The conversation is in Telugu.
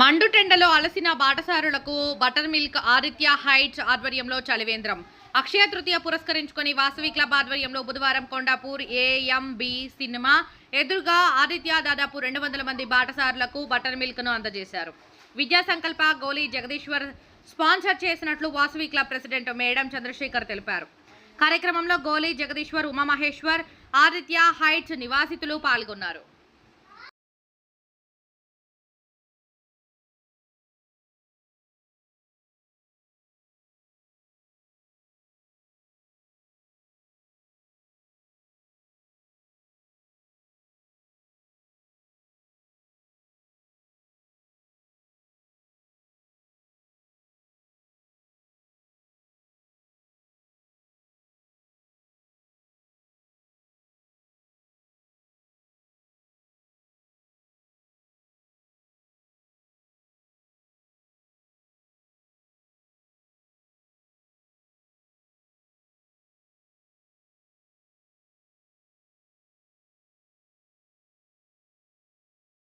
మండుటెండలో అలసిన బాటసారులకు బటర్ మిల్క్ ఆదిత్య హైట్స్ ఆధ్వర్యంలో చలివేంద్రం. అక్షయ తృతీయ పురస్కరించుకొని వాసవి క్లబ్ ఆధ్వర్యంలో బుధవారం కొండాపూర్ ఏఎంబి సినిమా ఎదురుగా ఆదిత్య దాదాపు రెండు వందల మంది బాటసారులకు బటర్ మిల్క్ను అందజేశారు. విద్యా సంకల్ప గోలీ జగదీశ్వర్ స్పాన్సర్ చేసినట్లు Vasavi club president madam Chandrashekhar తెలిపారు. కార్యక్రమంలో గోలీ జగదీశ్వర్ ఉమామహేశ్వర్ ఆదిత్య హైట్స్ నివాసితులు పాల్గొన్నారు.